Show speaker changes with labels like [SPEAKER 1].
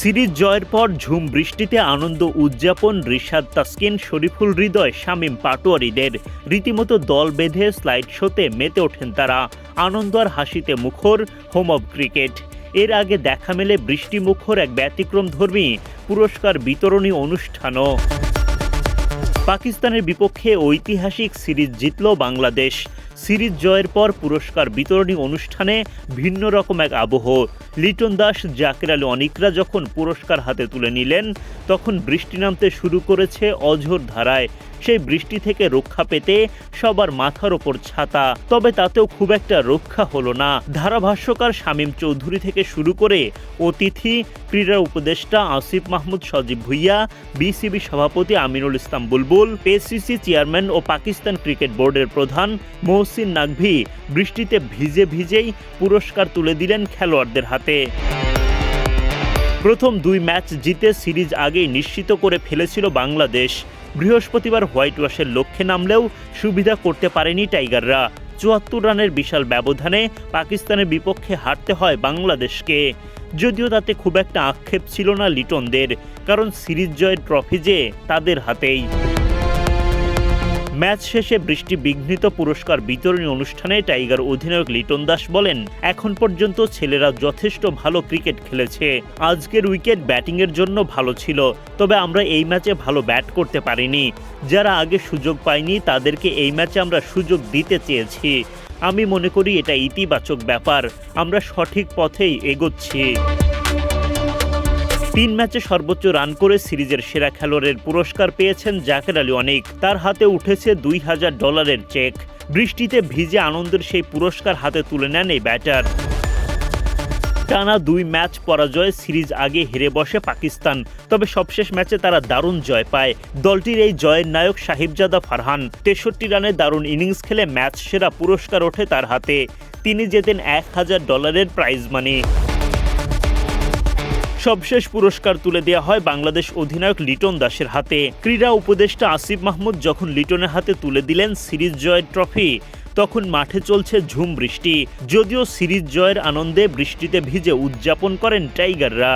[SPEAKER 1] Series জয়ের পর ঝুম বৃষ্টিতে আনন্দ উদযাপন রিশাদ তাসকিন, শরীফুল হৃদয়, শামীম পাটোয়ারিদের। রীতিমতো দল বেঁধে স্লাইড শোতে মেতে ওঠেন তারা। আনন্দ আর হাসিতে মুখর হোম অব ক্রিকেট এর আগে দেখা মেলে বৃষ্টি মুখর এক ব্যতিক্রম ধর্মী পুরস্কার বিতরণী অনুষ্ঠানও। পাকিস্তানের বিপক্ষে ঐতিহাসিক সিরিজ জিতল বাংলাদেশ। সিরিজ জয়ের পর পুরস্কার বিতরণী অনুষ্ঠানে ভিন্ন রকম এক আবহ। লিটন দাস, জাকের আলী অনিকরা যখন পুরস্কার হাতে তুলে নিলেন, তখন বৃষ্টি নামতে শুরু করেছে অঝোর ধারায়। সেই বৃষ্টি থেকে রক্ষা পেতে সবার মাথার ওপর ছাতা। তবে তাতেও খুব একটা রক্ষা হলো না। ধারাভাষ্যকার শামীম চৌধুরী থেকে শুরু করে অতিথি, ক্রীড়া উপদেষ্টা আসিফ মাহমুদ, সজীব ভুইয়া, বিসিবি সভাপতি আমিনুল ইসলাম বুলবুল, এসিসি চেয়ারম্যান ও পাকিস্তান ক্রিকেট বোর্ডের প্রধান মহসিন নাকভি বৃষ্টিতে ভিজে ভিজেই পুরস্কার তুলে দিলেন খেলোয়াড়দের হাতে। প্রথম দুই ম্যাচ জিতে সিরিজ আগেই নিশ্চিত করে ফেলেছিল বাংলাদেশ। বৃহস্পতিবার হোয়াইট ওয়াশের লক্ষ্যে নামলেও সুবিধা করতে পারেনি টাইগাররা। চুয়াত্তর রানের বিশাল ব্যবধানে পাকিস্তানের বিপক্ষে হারতে হয় বাংলাদেশকে। যদিও তাতে খুব একটা আক্ষেপ ছিল না লিটনদের, কারণ সিরিজ জয়ের ট্রফি যে তাদের হাতেই। ম্যাচ শেষে বৃষ্টি বিঘ্নিত পুরস্কার বিতরণী অনুষ্ঠানে টাইগার অধিনায়ক লিটন দাস বলেন, এখন পর্যন্ত ছেলেরা যথেষ্ট ভালো ক্রিকেট খেলেছে। আজকের উইকেট ব্যাটিংয়ের জন্য ভালো ছিল, তবে আমরা এই ম্যাচে ভালো ব্যাট করতে পারিনি। যারা আগে সুযোগ পায়নি, তাদেরকে এই ম্যাচে আমরা সুযোগ দিতে চেয়েছি। আমি মনে করি এটা ইতিবাচক ব্যাপার। আমরা সঠিক পথেই এগোচ্ছি। তিন ম্যাচে সর্বোচ্চ রান করে সিরিজের সেরা খেলোয়াড়ের পুরস্কার পেয়েছেন জাকের আলী অনেক। তার হাতে উঠেছে দুই হাজার ডলারের চেক। বৃষ্টিতে ভিজে আনন্দের সেই পুরস্কার হাতে তুলে নেন এই ব্যাটার। টানা দুই ম্যাচ পরাজয় সিরিজ আগে হেরে বসে পাকিস্তান, তবে সবশেষ ম্যাচে তারা দারুণ জয় পায়। দলটির এই জয়ের নায়ক সাহিবজাদা ফারহান তেষট্টি রানে দারুণ ইনিংস খেলে ম্যাচ সেরা পুরস্কার ওঠে তার হাতে। তিনি জেতেন এক হাজার ডলারের প্রাইজ মানি। সবশেষ পুরস্কার তুলে দেওয়া হয় বাংলাদেশ অধিনায়ক লিটন দাসের হাতে। ক্রীড়া উপদেষ্টা আসিফ মাহমুদ যখন লিটনের হাতে তুলে দিলেন সিরিজ জয়ের ট্রফি, তখন মাঠে চলছে ঝুম বৃষ্টি। যদিও সিরিজ জয়ের আনন্দে বৃষ্টিতে ভিজে উদযাপন করেন টাইগাররা।